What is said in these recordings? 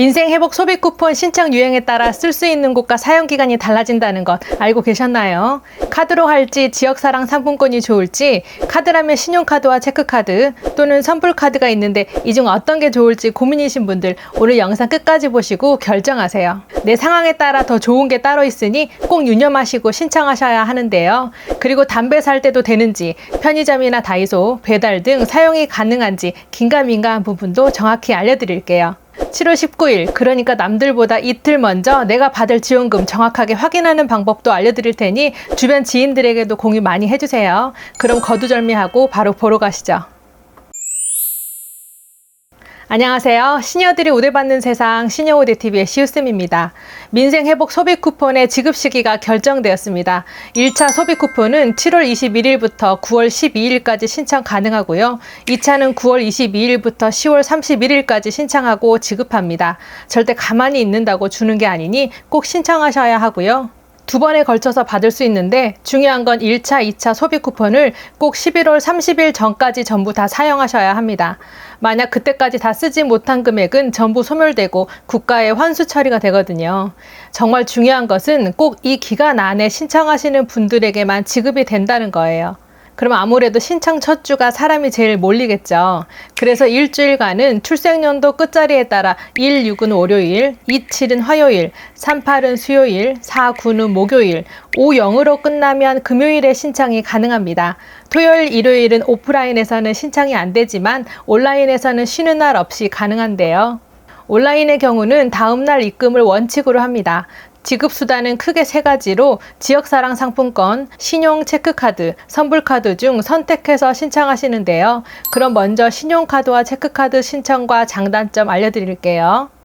민생 회복 소비 쿠폰 신청 유행에 따라 쓸 수 있는 곳과 사용 기간이 달라진다는 것 알고 계셨나요? 카드로 할지 지역사랑 상품권이 좋을지 카드라면 신용카드와 체크카드 또는 선불카드가 있는데 이 중 어떤 게 좋을지 고민이신 분들 오늘 영상 끝까지 보시고 결정하세요. 내 상황에 따라 더 좋은 게 따로 있으니 꼭 유념하시고 신청하셔야 하는데요. 그리고 담배 살 때도 되는지 편의점이나 다이소, 배달 등 사용이 가능한지 긴가민가한 부분도 정확히 알려드릴게요. 7월 19일, 그러니까 남들보다 이틀 먼저 내가 받을 지원금 정확하게 확인하는 방법도 알려드릴 테니 주변 지인들에게도 공유 많이 해주세요. 그럼 거두절미하고 바로 보러 가시죠. 안녕하세요. 시니어들이 우대받는 세상 시니어우대TV의 시우쌤입니다. 민생회복 소비 쿠폰의 지급 시기가 결정되었습니다. 1차 소비 쿠폰은 7월 21일부터 9월 12일까지 신청 가능하고요. 2차는 9월 22일부터 10월 31일까지 신청하고 지급합니다. 절대 가만히 있는다고 주는 게 아니니 꼭 신청하셔야 하고요. 두 번에 걸쳐서 받을 수 있는데 중요한 건 1차, 2차 소비 쿠폰을 꼭 11월 30일 전까지 전부 다 사용하셔야 합니다. 만약 그때까지 다 쓰지 못한 금액은 전부 소멸되고 국가에 환수 처리가 되거든요. 정말 중요한 것은 꼭 이 기간 안에 신청하시는 분들에게만 지급이 된다는 거예요. 그럼 아무래도 신청 첫 주가 사람이 제일 몰리겠죠. 그래서 일주일간은 출생연도 끝자리에 따라 1, 6은 월요일, 2, 7은 화요일, 3, 8은 수요일, 4, 9는 목요일, 5, 0으로 끝나면 금요일에 신청이 가능합니다. 토요일, 일요일은 오프라인에서는 신청이 안 되지만 온라인에서는 쉬는 날 없이 가능한데요. 온라인의 경우는 다음날 입금을 원칙으로 합니다. 지급 수단은 크게 세 가지로 지역사랑 상품권, 신용 체크카드, 선불카드 중 선택해서 신청하시는데요. 그럼 먼저 신용카드와 체크카드 신청과 장단점 알려드릴게요.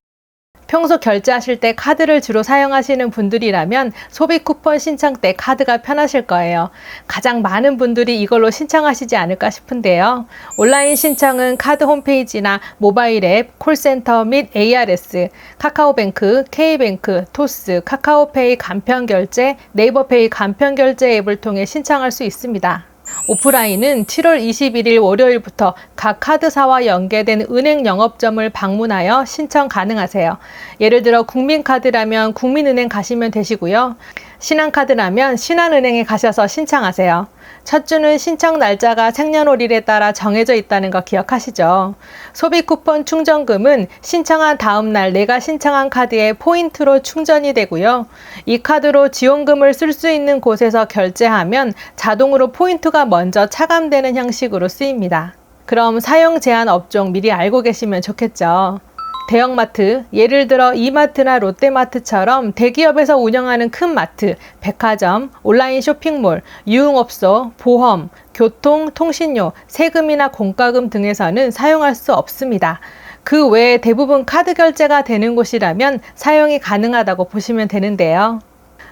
평소 결제하실 때 카드를 주로 사용하시는 분들이라면 소비 쿠폰 신청 때 카드가 편하실 거예요. 가장 많은 분들이 이걸로 신청하시지 않을까 싶은데요. 온라인 신청은 카드 홈페이지나 모바일 앱, 콜센터 및 ARS, 카카오뱅크, K뱅크, 토스, 카카오페이 간편 결제, 네이버페이 간편 결제 앱을 통해 신청할 수 있습니다. 오프라인은 7월 21일 월요일부터 각 카드사와 연계된 은행 영업점을 방문하여 신청 가능하세요. 예를 들어 국민카드라면 국민은행 가시면 되시고요. 신한카드라면 신한은행에 가셔서 신청하세요. 첫 주는 신청 날짜가 생년월일에 따라 정해져 있다는 거 기억하시죠? 소비 쿠폰 충전금은 신청한 다음 날 내가 신청한 카드에 포인트로 충전이 되고요. 이 카드로 지원금을 쓸 수 있는 곳에서 결제하면 자동으로 포인트가 먼저 차감되는 형식으로 쓰입니다. 그럼 사용 제한 업종 미리 알고 계시면 좋겠죠. 대형마트, 예를 들어 이마트나 롯데마트처럼 대기업에서 운영하는 큰 마트, 백화점, 온라인 쇼핑몰, 유흥업소, 보험, 교통, 통신료, 세금이나 공과금 등에서는 사용할 수 없습니다. 그 외에 대부분 카드 결제가 되는 곳이라면 사용이 가능하다고 보시면 되는데요.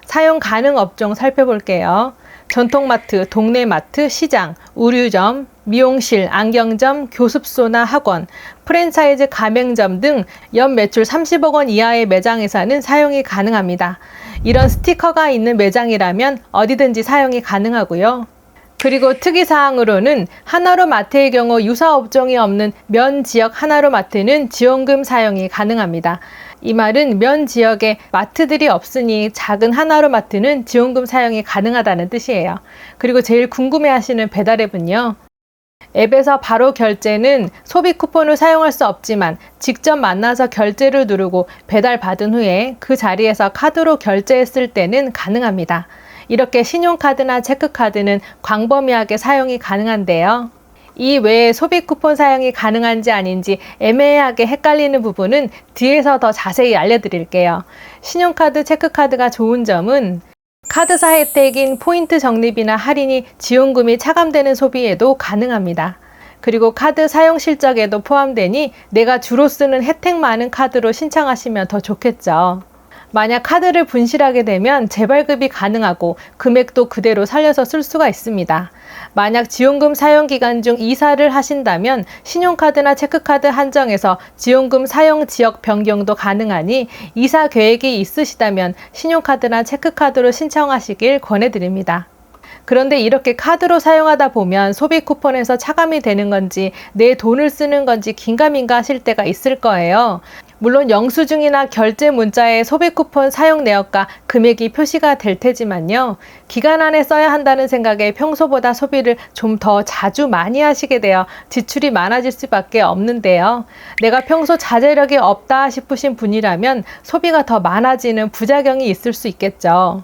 사용 가능 업종 살펴볼게요. 전통마트, 동네마트, 시장, 의류점, 미용실, 안경점, 교습소나 학원, 프랜차이즈 가맹점 등 연 매출 30억 원 이하의 매장에서는 사용이 가능합니다. 이런 스티커가 있는 매장이라면 어디든지 사용이 가능하고요. 그리고 특이사항으로는 하나로 마트의 경우 유사 업종이 없는 면 지역 하나로 마트는 지원금 사용이 가능합니다. 이 말은 면 지역에 마트들이 없으니 작은 하나로 마트는 지원금 사용이 가능하다는 뜻이에요. 그리고 제일 궁금해 하시는 배달앱은요. 앱에서 바로 결제는 소비 쿠폰을 사용할 수 없지만 직접 만나서 결제를 누르고 배달 받은 후에 그 자리에서 카드로 결제했을 때는 가능합니다. 이렇게 신용카드나 체크카드는 광범위하게 사용이 가능한데요. 이 외에 소비 쿠폰 사용이 가능한지 아닌지 애매하게 헷갈리는 부분은 뒤에서 더 자세히 알려드릴게요. 신용카드, 체크카드가 좋은 점은 카드사 혜택인 포인트 적립이나 할인이 지원금이 차감되는 소비에도 가능합니다. 그리고 카드 사용 실적에도 포함되니 내가 주로 쓰는 혜택 많은 카드로 신청하시면 더 좋겠죠. 만약 카드를 분실하게 되면 재발급이 가능하고 금액도 그대로 살려서 쓸 수가 있습니다. 만약 지원금 사용 기간 중 이사를 하신다면 신용카드나 체크카드 한정에서 지원금 사용 지역 변경도 가능하니 이사 계획이 있으시다면 신용카드나 체크카드로 신청하시길 권해드립니다. 그런데 이렇게 카드로 사용하다 보면 소비 쿠폰에서 차감이 되는 건지 내 돈을 쓰는 건지 긴가민가 하실 때가 있을 거예요. 물론 영수증이나 결제 문자에 소비 쿠폰 사용 내역과 금액이 표시가 될 테지만요. 기간 안에 써야 한다는 생각에 평소보다 소비를 좀 더 자주 많이 하시게 되어 지출이 많아질 수밖에 없는데요. 내가 평소 자제력이 없다 싶으신 분이라면 소비가 더 많아지는 부작용이 있을 수 있겠죠.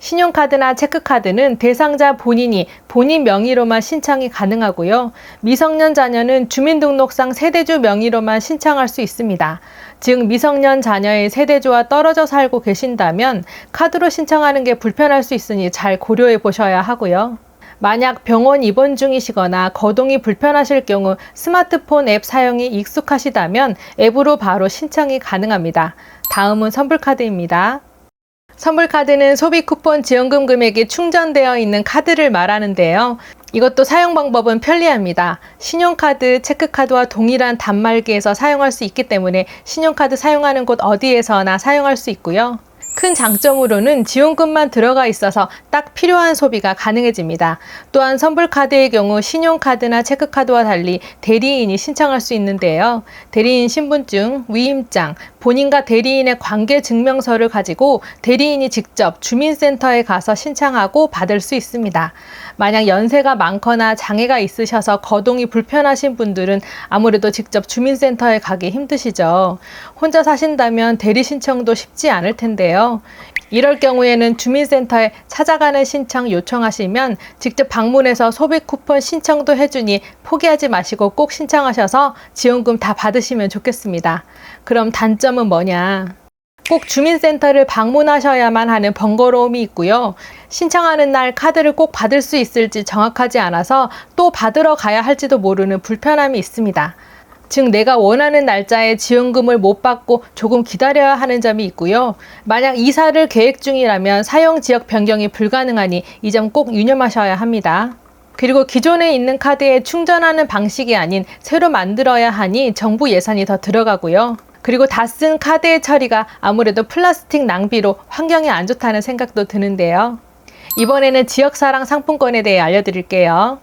신용카드나 체크카드는 대상자 본인이 본인 명의로만 신청이 가능하고요. 미성년 자녀는 주민등록상 세대주 명의로만 신청할 수 있습니다. 즉, 미성년 자녀의 세대주와 떨어져 살고 계신다면 카드로 신청하는 게 불편할 수 있으니 잘 고려해 보셔야 하고요. 만약 병원 입원 중이시거나 거동이 불편하실 경우 스마트폰 앱 사용이 익숙하시다면 앱으로 바로 신청이 가능합니다. 다음은 선불카드입니다. 선물카드는 소비 쿠폰 지원금 금액이 충전되어 있는 카드를 말하는데요. 이것도 사용 방법은 편리합니다. 신용카드, 체크카드와 동일한 단말기에서 사용할 수 있기 때문에 신용카드 사용하는 곳 어디에서나 사용할 수 있고요. 큰 장점으로는 지원금만 들어가 있어서 딱 필요한 소비가 가능해집니다. 또한 선불카드의 경우 신용카드나 체크카드와 달리 대리인이 신청할 수 있는데요. 대리인 신분증, 위임장, 본인과 대리인의 관계 증명서를 가지고 대리인이 직접 주민센터에 가서 신청하고 받을 수 있습니다. 만약 연세가 많거나 장애가 있으셔서 거동이 불편하신 분들은 아무래도 직접 주민센터에 가기 힘드시죠. 혼자 사신다면 대리 신청도 쉽지 않을 텐데요. 이럴 경우에는 주민센터에 찾아가는 신청 요청하시면 직접 방문해서 소비 쿠폰 신청도 해주니 포기하지 마시고 꼭 신청하셔서 지원금 다 받으시면 좋겠습니다. 그럼 단점은 뭐냐? 꼭 주민센터를 방문하셔야만 하는 번거로움이 있고요. 신청하는 날 카드를 꼭 받을 수 있을지 정확하지 않아서 또 받으러 가야 할지도 모르는 불편함이 있습니다. 즉 내가 원하는 날짜에 지원금을 못 받고 조금 기다려야 하는 점이 있고요. 만약 이사를 계획 중이라면 사용 지역 변경이 불가능하니 이 점 꼭 유념하셔야 합니다. 그리고 기존에 있는 카드에 충전하는 방식이 아닌 새로 만들어야 하니 정부 예산이 더 들어가고요. 그리고 다 쓴 카드의 처리가 아무래도 플라스틱 낭비로 환경에 안 좋다는 생각도 드는데요. 이번에는 지역사랑 상품권에 대해 알려드릴게요.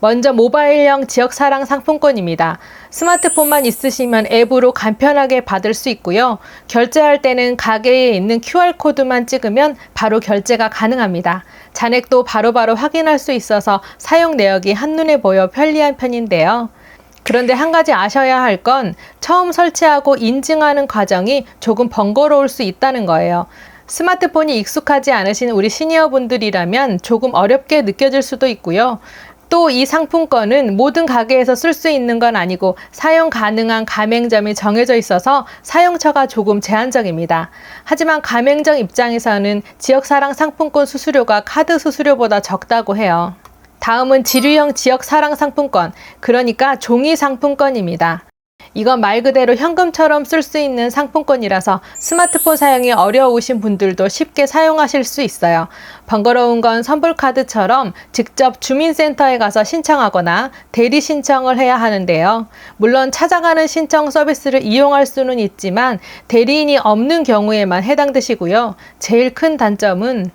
먼저 모바일형 지역사랑 상품권입니다. 스마트폰만 있으시면 앱으로 간편하게 받을 수 있고요. 결제할 때는 가게에 있는 QR코드만 찍으면 바로 결제가 가능합니다. 잔액도 바로 바로 확인할 수 있어서 사용 내역이 한눈에 보여 편리한 편인데요. 그런데 한 가지 아셔야 할 건 처음 설치하고 인증하는 과정이 조금 번거로울 수 있다는 거예요. 스마트폰이 익숙하지 않으신 우리 시니어분들이라면 조금 어렵게 느껴질 수도 있고요. 또 이 상품권은 모든 가게에서 쓸 수 있는 건 아니고 사용 가능한 가맹점이 정해져 있어서 사용처가 조금 제한적입니다. 하지만 가맹점 입장에서는 지역사랑 상품권 수수료가 카드 수수료보다 적다고 해요. 다음은 지류형 지역 사랑 상품권, 그러니까 종이 상품권입니다. 이건 말 그대로 현금처럼 쓸 수 있는 상품권이라서 스마트폰 사용이 어려우신 분들도 쉽게 사용하실 수 있어요. 번거로운 건 선불카드처럼 직접 주민센터에 가서 신청하거나 대리 신청을 해야 하는데요. 물론 찾아가는 신청 서비스를 이용할 수는 있지만 대리인이 없는 경우에만 해당되시고요. 제일 큰 단점은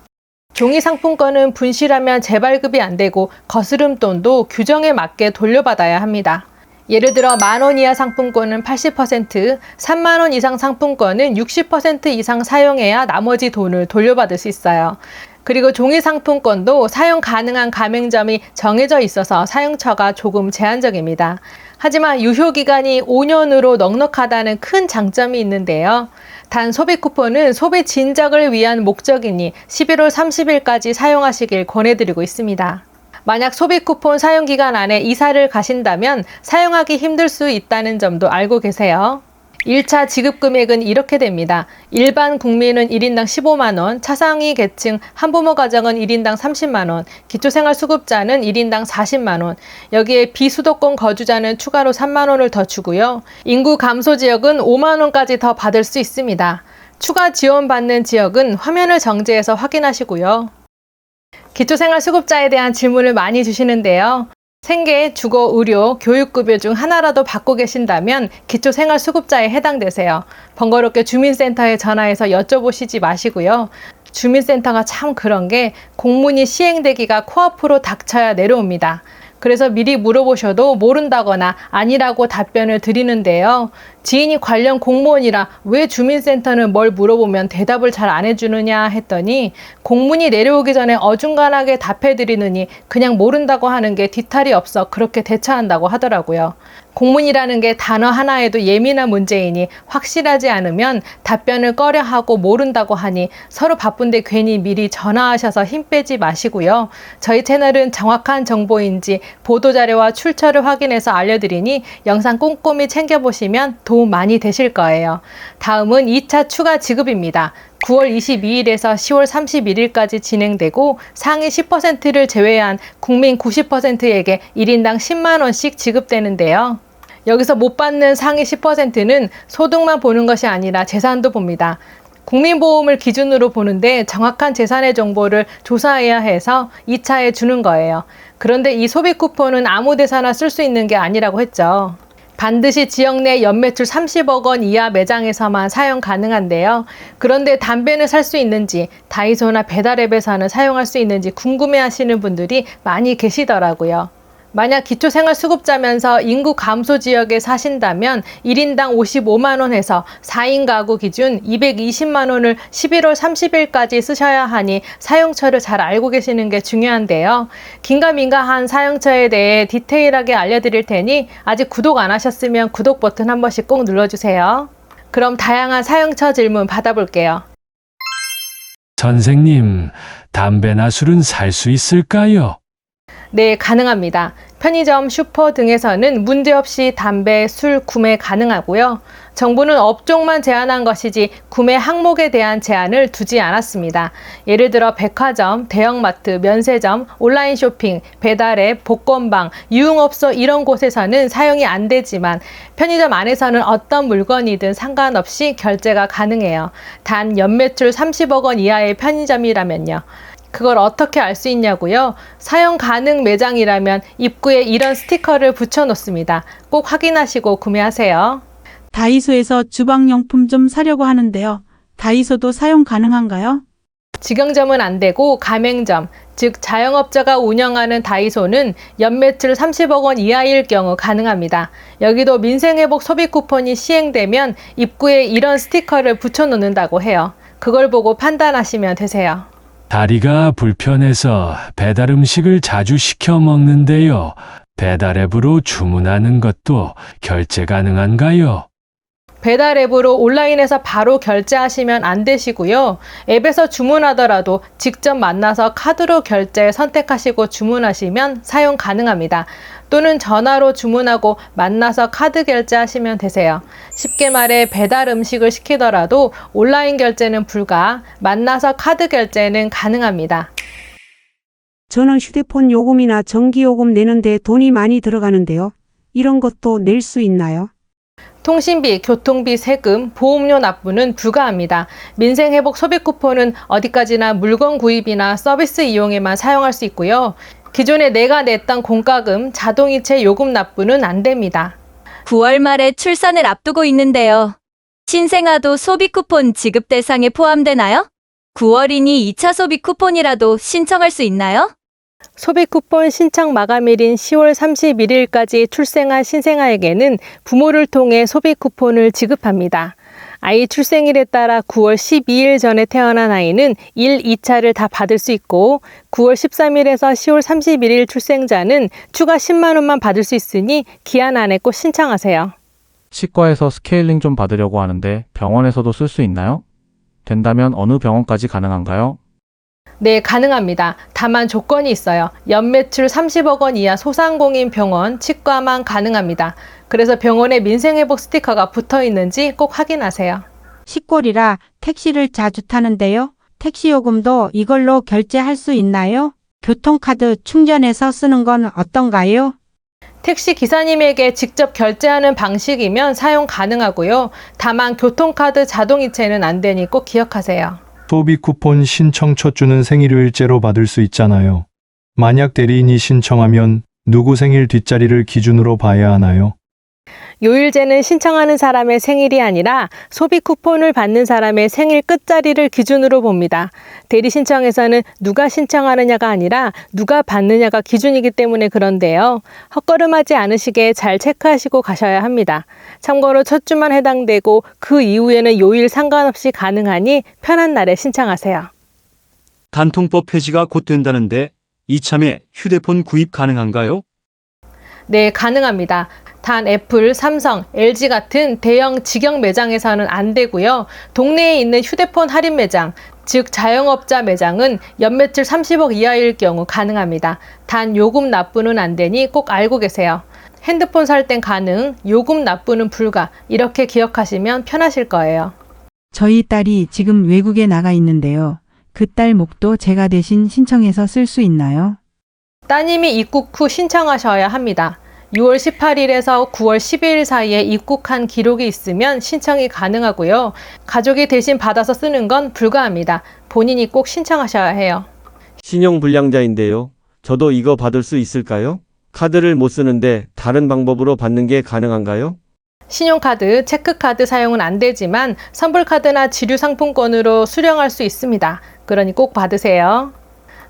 종이 상품권은 분실하면 재발급이 안 되고 거스름 돈도 규정에 맞게 돌려받아야 합니다. 예를 들어 만 원 이하 상품권은 80%, 3만 원 이상 상품권은 60% 이상 사용해야 나머지 돈을 돌려받을 수 있어요. 그리고 종이 상품권도 사용 가능한 가맹점이 정해져 있어서 사용처가 조금 제한적입니다. 하지만 유효 기간이 5년으로 넉넉하다는 큰 장점이 있는데요. 단 소비 쿠폰은 소비 진작을 위한 목적이니 11월 30일까지 사용하시길 권해드리고 있습니다. 만약 소비 쿠폰 사용 기간 안에 이사를 가신다면 사용하기 힘들 수 있다는 점도 알고 계세요. 1차 지급 금액은 이렇게 됩니다. 일반 국민은 1인당 15만원, 차상위 계층 한부모 가정은 1인당 30만원, 기초생활수급자는 1인당 40만원, 여기에 비수도권 거주자는 추가로 3만원을 더 주고요. 인구 감소 지역은 5만원까지 더 받을 수 있습니다. 추가 지원받는 지역은 화면을 정지해서 확인하시고요. 기초생활수급자에 대한 질문을 많이 주시는데요. 생계, 주거, 의료, 교육급여 중 하나라도 받고 계신다면 기초생활수급자에 해당되세요. 번거롭게 주민센터에 전화해서 여쭤보시지 마시고요. 주민센터가 참 그런 게 공문이 시행되기가 코앞으로 닥쳐야 내려옵니다. 그래서 미리 물어보셔도 모른다거나 아니라고 답변을 드리는데요. 지인이 관련 공무원이라 왜 주민센터는 뭘 물어보면 대답을 잘 안 해주느냐 했더니 공문이 내려오기 전에 어중간하게 답해드리느니 그냥 모른다고 하는 게 뒤탈이 없어 그렇게 대처한다고 하더라고요. 공문이라는 게 단어 하나에도 예민한 문제이니 확실하지 않으면 답변을 꺼려 하고 모른다고 하니 서로 바쁜데 괜히 미리 전화하셔서 힘 빼지 마시고요. 저희 채널은 정확한 정보인지 보도자료와 출처를 확인해서 알려드리니 영상 꼼꼼히 챙겨보시면 도움 많이 되실 거예요. 다음은 2차 추가 지급입니다. 9월 22일에서 10월 31일까지 진행되고 상위 10%를 제외한 국민 90%에게 1인당 10만 원씩 지급되는데요. 여기서 못 받는 상위 10%는 소득만 보는 것이 아니라 재산도 봅니다. 국민보험을 기준으로 보는데 정확한 재산의 정보를 조사해야 해서 2차에 주는 거예요. 그런데 이 소비 쿠폰은 아무 데서나 쓸 수 있는 게 아니라고 했죠. 반드시 지역 내 연매출 30억 원 이하 매장에서만 사용 가능한데요. 그런데 담배는 살 수 있는지 다이소나 배달앱에서는 사용할 수 있는지 궁금해 하시는 분들이 많이 계시더라고요. 만약 기초생활수급자면서 인구 감소 지역에 사신다면 1인당 55만원 해서 4인 가구 기준 220만 원을 11월 30일까지 쓰셔야 하니 사용처를 잘 알고 계시는 게 중요한데요. 긴가민가한 사용처에 대해 디테일하게 알려드릴 테니 아직 구독 안 하셨으면 구독 버튼 한 번씩 꼭 눌러주세요. 그럼 다양한 사용처 질문 받아볼게요. 선생님, 담배나 술은 살 수 있을까요? 네, 가능합니다. 편의점, 슈퍼 등에서는 문제없이 담배, 술 구매 가능하고요. 정부는 업종만 제한한 것이지 구매 항목에 대한 제한을 두지 않았습니다. 예를 들어 백화점, 대형마트, 면세점, 온라인 쇼핑, 배달앱, 복권방, 유흥업소 이런 곳에서는 사용이 안 되지만 편의점 안에서는 어떤 물건이든 상관없이 결제가 가능해요. 단 연매출 30억 원 이하의 편의점이라면요. 그걸 어떻게 알 수 있냐고요? 사용 가능 매장이라면 입구에 이런 스티커를 붙여 놓습니다. 꼭 확인하시고 구매하세요. 다이소에서 주방용품 좀 사려고 하는데요. 다이소도 사용 가능한가요? 직영점은 안 되고 가맹점, 즉 자영업자가 운영하는 다이소는 연매출 30억 원 이하일 경우 가능합니다. 여기도 민생회복 소비 쿠폰이 시행되면 입구에 이런 스티커를 붙여 놓는다고 해요. 그걸 보고 판단하시면 되세요. 다리가 불편해서 배달 음식을 자주 시켜 먹는데요. 배달 앱으로 주문하는 것도 결제 가능한가요? 배달 앱으로 온라인에서 바로 결제하시면 안 되시고요. 앱에서 주문하더라도 직접 만나서 카드로 결제 선택하시고 주문하시면 사용 가능합니다. 또는 전화로 주문하고 만나서 카드 결제하시면 되세요. 쉽게 말해 배달 음식을 시키더라도 온라인 결제는 불가, 만나서 카드 결제는 가능합니다. 저는 휴대폰 요금이나 전기요금 내는데 돈이 많이 들어가는데요. 이런 것도 낼 수 있나요? 통신비, 교통비, 세금, 보험료 납부는 불가합니다. 민생회복 소비 쿠폰은 어디까지나 물건 구입이나 서비스 이용에만 사용할 수 있고요. 기존에 내가 냈던 공과금, 자동이체 요금 납부는 안 됩니다. 9월 말에 출산을 앞두고 있는데요. 신생아도 소비 쿠폰 지급 대상에 포함되나요? 9월이니 2차 소비 쿠폰이라도 신청할 수 있나요? 소비 쿠폰 신청 마감일인 10월 31일까지 출생한 신생아에게는 부모를 통해 소비 쿠폰을 지급합니다. 아이 출생일에 따라 9월 12일 전에 태어난 아이는 1, 2차를 다 받을 수 있고 9월 13일에서 10월 31일 출생자는 추가 10만 원만 받을 수 있으니 기한 안에 꼭 신청하세요. 치과에서 스케일링 좀 받으려고 하는데 병원에서도 쓸 수 있나요? 된다면 어느 병원까지 가능한가요? 네, 가능합니다. 다만 조건이 있어요. 연매출 30억 원 이하 소상공인 병원, 치과만 가능합니다. 그래서 병원에 민생회복 스티커가 붙어 있는지 꼭 확인하세요. 시골이라 택시를 자주 타는데요. 택시 요금도 이걸로 결제할 수 있나요? 교통카드 충전해서 쓰는 건 어떤가요? 택시 기사님에게 직접 결제하는 방식이면 사용 가능하고요. 다만 교통카드 자동이체는 안 되니 꼭 기억하세요. 소비 쿠폰 신청 첫 주는 생일일째로 받을 수 있잖아요. 만약 대리인이 신청하면 누구 생일 뒷자리를 기준으로 봐야 하나요? 요일제는 신청하는 사람의 생일이 아니라 소비 쿠폰을 받는 사람의 생일 끝자리를 기준으로 봅니다. 대리 신청에서는 누가 신청하느냐가 아니라 누가 받느냐가 기준이기 때문에 그런데요. 헛걸음하지 않으시게 잘 체크하시고 가셔야 합니다. 참고로 첫 주만 해당되고 그 이후에는 요일 상관없이 가능하니 편한 날에 신청하세요. 단통법 폐지가 곧 된다는데 이참에 휴대폰 구입 가능한가요? 네, 가능합니다. 단 애플, 삼성, LG 같은 대형 직영 매장에서는 안 되고요. 동네에 있는 휴대폰 할인 매장, 즉 자영업자 매장은 연매출 30억 이하일 경우 가능합니다. 단 요금 납부는 안 되니 꼭 알고 계세요. 핸드폰 살 땐 가능, 요금 납부는 불가. 이렇게 기억하시면 편하실 거예요. 저희 딸이 지금 외국에 나가 있는데요. 그 딸 목도 제가 대신 신청해서 쓸 수 있나요? 따님이 입국 후 신청하셔야 합니다. 6월 18일에서 9월 12일 사이에 입국한 기록이 있으면 신청이 가능하고요. 가족이 대신 받아서 쓰는 건 불가합니다. 본인이 꼭 신청하셔야 해요. 신용 불량자인데요. 저도 이거 받을 수 있을까요? 카드를 못 쓰는데 다른 방법으로 받는 게 가능한가요? 신용카드, 체크카드 사용은 안 되지만 선불카드나 지류 상품권으로 수령할 수 있습니다. 그러니 꼭 받으세요.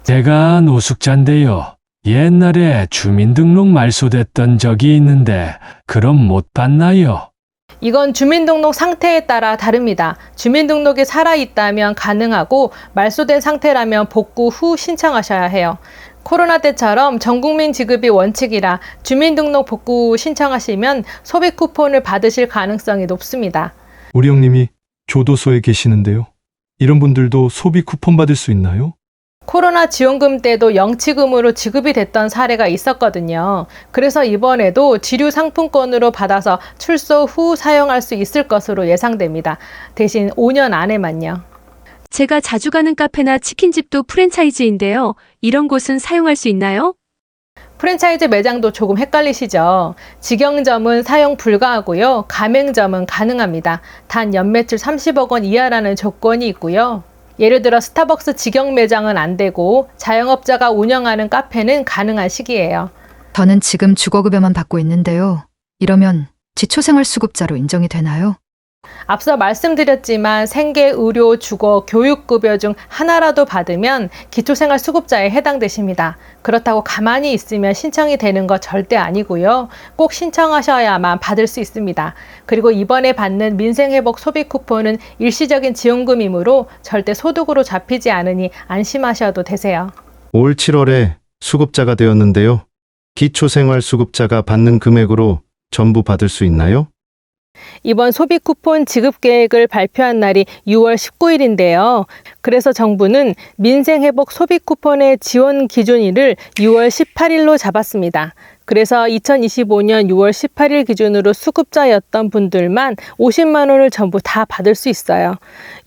제가 노숙자인데요. 옛날에 주민등록 말소됐던 적이 있는데 그럼 못 받나요? 이건 주민등록 상태에 따라 다릅니다. 주민등록이 살아있다면 가능하고 말소된 상태라면 복구 후 신청하셔야 해요. 코로나 때처럼 전 국민 지급이 원칙이라 주민등록 복구 후 신청하시면 소비 쿠폰을 받으실 가능성이 높습니다. 우리 형님이 교도소에 계시는데요. 이런 분들도 소비 쿠폰 받을 수 있나요? 코로나 지원금 때도 영치금으로 지급이 됐던 사례가 있었거든요. 그래서 이번에도 지류 상품권으로 받아서 출소 후 사용할 수 있을 것으로 예상됩니다. 대신 5년 안에만요. 제가 자주 가는 카페나 치킨집도 프랜차이즈인데요. 이런 곳은 사용할 수 있나요? 프랜차이즈 매장도 조금 헷갈리시죠? 직영점은 사용 불가하고요. 가맹점은 가능합니다. 단 연매출 30억 원 이하라는 조건이 있고요. 예를 들어 스타벅스 직영 매장은 안 되고 자영업자가 운영하는 카페는 가능한 시기예요. 저는 지금 주거급여만 받고 있는데요. 이러면 지초생활수급자로 인정이 되나요? 앞서 말씀드렸지만 생계, 의료, 주거, 교육급여 중 하나라도 받으면 기초생활수급자에 해당되십니다. 그렇다고 가만히 있으면 신청이 되는 거 절대 아니고요. 꼭 신청하셔야만 받을 수 있습니다. 그리고 이번에 받는 민생회복 소비 쿠폰은 일시적인 지원금이므로 절대 소득으로 잡히지 않으니 안심하셔도 되세요. 올 7월에 수급자가 되었는데요. 기초생활수급자가 받는 금액으로 전부 받을 수 있나요? 이번 소비 쿠폰 지급 계획을 발표한 날이 6월 19일인데요. 그래서 정부는 민생 회복 소비 쿠폰의 지원 기준일을 6월 18일로 잡았습니다. 그래서 2025년 6월 18일 기준으로 수급자였던 분들만 50만 원을 전부 다 받을 수 있어요.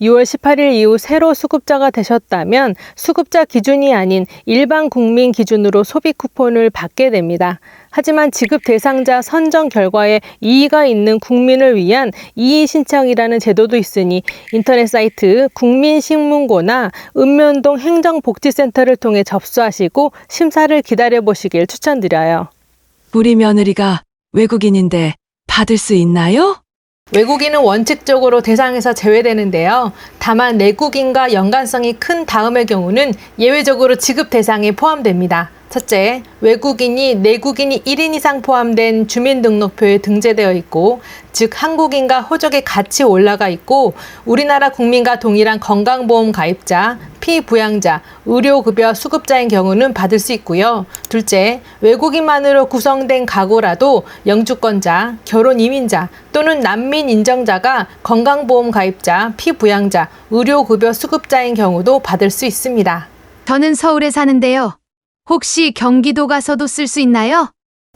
6월 18일 이후 새로 수급자가 되셨다면 수급자 기준이 아닌 일반 국민 기준으로 소비 쿠폰을 받게 됩니다. 하지만 지급 대상자 선정 결과에 이의가 있는 국민을 위한 이의 신청이라는 제도도 있으니 인터넷 사이트 국민신문고나 읍면동 행정복지센터를 통해 접수하시고 심사를 기다려 보시길 추천드려요. 우리 며느리가 외국인인데 받을 수 있나요? 외국인은 원칙적으로 대상에서 제외되는데요. 다만 내국인과 연관성이 큰 다음의 경우는 예외적으로 지급 대상에 포함됩니다. 첫째, 외국인이 내국인이 1인 이상 포함된 주민등록표에 등재되어 있고, 즉 한국인과 호적이 같이 올라가 있고, 우리나라 국민과 동일한 건강보험 가입자, 피부양자, 의료급여 수급자인 경우는 받을 수 있고요. 둘째, 외국인만으로 구성된 가구라도 영주권자, 결혼 이민자 또는 난민 인정자가 건강보험 가입자, 피부양자, 의료급여 수급자인 경우도 받을 수 있습니다. 저는 서울에 사는데요. 혹시 경기도 가서도 쓸 수 있나요?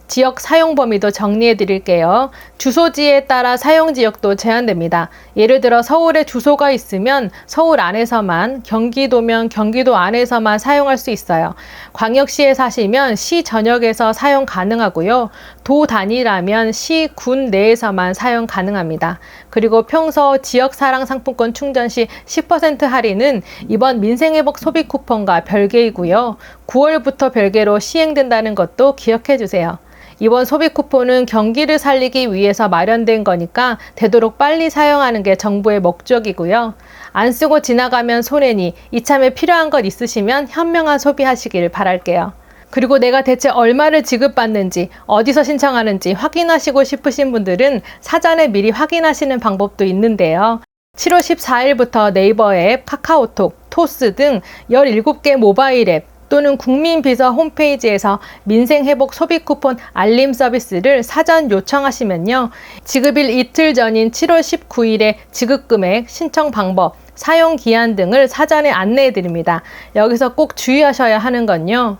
지역 사용 범위도 정리해 드릴게요. 주소지에 따라 사용 지역도 제한됩니다. 예를 들어 서울에 주소가 있으면 서울 안에서만, 경기도면 경기도 안에서만 사용할 수 있어요. 광역시에 사시면 시 전역에서 사용 가능하고요. 도 단위라면 시, 군 내에서만 사용 가능합니다. 그리고 평소 지역 사랑 상품권 충전 시 10% 할인은 이번 민생회복 소비 쿠폰과 별개이고요. 9월부터 별개로 시행된다는 것도 기억해 주세요. 이번 소비 쿠폰은 경기를 살리기 위해서 마련된 거니까 되도록 빨리 사용하는 게 정부의 목적이고요. 안 쓰고 지나가면 손해니 이참에 필요한 것 있으시면 현명한 소비하시길 바랄게요. 그리고 내가 대체 얼마를 지급받는지, 어디서 신청하는지 확인하시고 싶으신 분들은 사전에 미리 확인하시는 방법도 있는데요. 7월 14일부터 네이버 앱, 카카오톡, 토스 등 17개 모바일 앱 또는 국민비서 홈페이지에서 민생회복 소비 쿠폰 알림 서비스를 사전 요청하시면요. 지급일 이틀 전인 7월 19일에 지급금액, 신청 방법, 사용 기한 등을 사전에 안내해 드립니다. 여기서 꼭 주의하셔야 하는 건요.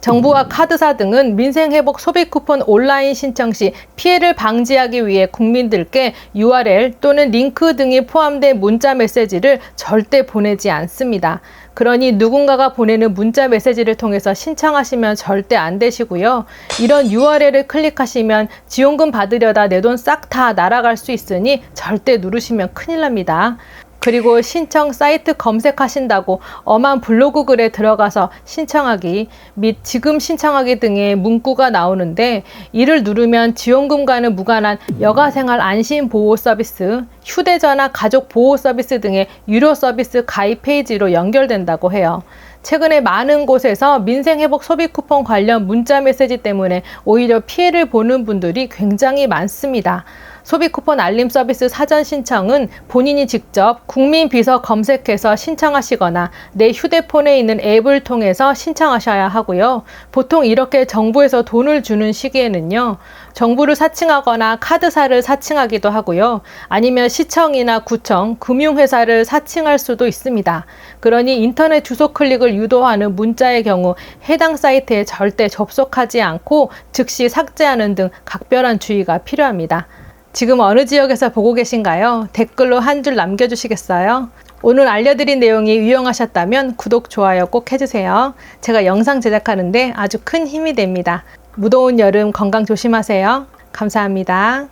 정부와 카드사 등은 민생회복 소비 쿠폰 온라인 신청 시 피해를 방지하기 위해 국민들께 URL 또는 링크 등이 포함된 문자 메시지를 절대 보내지 않습니다. 그러니 누군가가 보내는 문자 메시지를 통해서 신청하시면 절대 안 되시고요. 이런 URL을 클릭하시면 지원금 받으려다 내 돈 싹 다 날아갈 수 있으니 절대 누르시면 큰일 납니다. 그리고 신청 사이트 검색하신다고 엄한 블로그 글에 들어가서 신청하기 및 지금 신청하기 등의 문구가 나오는데 이를 누르면 지원금과는 무관한 여가생활 안심보호 서비스, 휴대전화 가족 보호 서비스 등의 유료 서비스 가입 페이지로 연결된다고 해요. 최근에 많은 곳에서 민생회복 소비 쿠폰 관련 문자 메시지 때문에 오히려 피해를 보는 분들이 굉장히 많습니다. 소비 쿠폰 알림 서비스 사전 신청은 본인이 직접 국민 비서 검색해서 신청하시거나 내 휴대폰에 있는 앱을 통해서 신청하셔야 하고요. 보통 이렇게 정부에서 돈을 주는 시기에는요. 정부를 사칭하거나 카드사를 사칭하기도 하고요. 아니면 시청이나 구청, 금융회사를 사칭할 수도 있습니다. 그러니 인터넷 주소 클릭을 유도하는 문자의 경우 해당 사이트에 절대 접속하지 않고 즉시 삭제하는 등 각별한 주의가 필요합니다. 지금 어느 지역에서 보고 계신가요? 댓글로 한 줄 남겨주시겠어요? 오늘 알려드린 내용이 유용하셨다면 구독, 좋아요 꼭 해주세요. 제가 영상 제작하는데 아주 큰 힘이 됩니다. 무더운 여름 건강 조심하세요. 감사합니다.